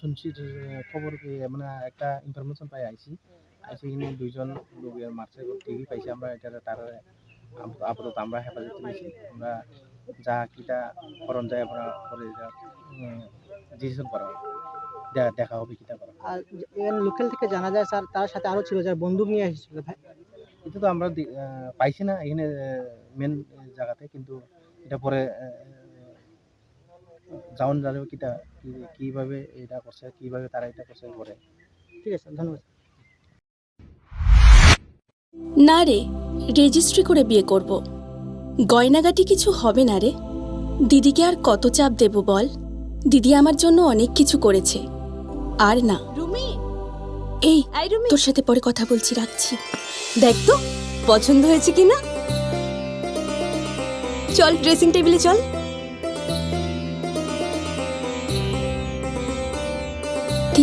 শুনছি খবর পেয়ে মানে একটা ইনফরমেশন পাই আইছি। আইসি এখানে দুইজন লোকের মারছে ঠিকই পাইছি আমরা এটা তার আপাতত আমরা হেফাজত নিয়েছি আমরা যা কিটা করণ যায় আমরা পরে ডিসিশন করা দেখা হবে কিটা করা। আর লোকাল থেকে জানা যায় স্যার তার সাথে আরও ছিল যার বন্দুক নিয়ে এসেছিল ভাই। এটা তো আমরা পাইছি না এখানে মেন জায়গাতে কিন্তু এটা পরে যাওন যাবে কিটা কি- কীভাবে এটা করছে কীভাবে তারা এটা করছে পরে। ঠিক আছে ধন্যবাদ। না রে রেজিস্ট্রি করে বিয়ে করব। গয়নাগাটি কিছু হবে না রে। দিদিকে আর কত চাপ দেব বল? দিদি আমার জন্য অনেক কিছু করেছে। আর না। রুমি! এই তোর সাথে পরে কথা বলছি রাখছি। দেখ তো পছন্দ হয়েছে কিনা? চল ড্রেসিং টেবিলে চল।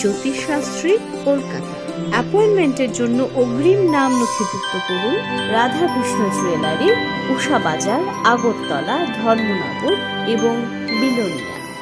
জ্যোতিষশাস্ত্রী, কলকাতা। অ্যাপয়েন্টমেন্টের জন্য অগ্রিম নাম নথিভুক্ত করুন রাধাকৃষ্ণ জুয়েলারি, উষা বাজার, আগরতলা, ধর্মনগর এবং বিলোনিয়া।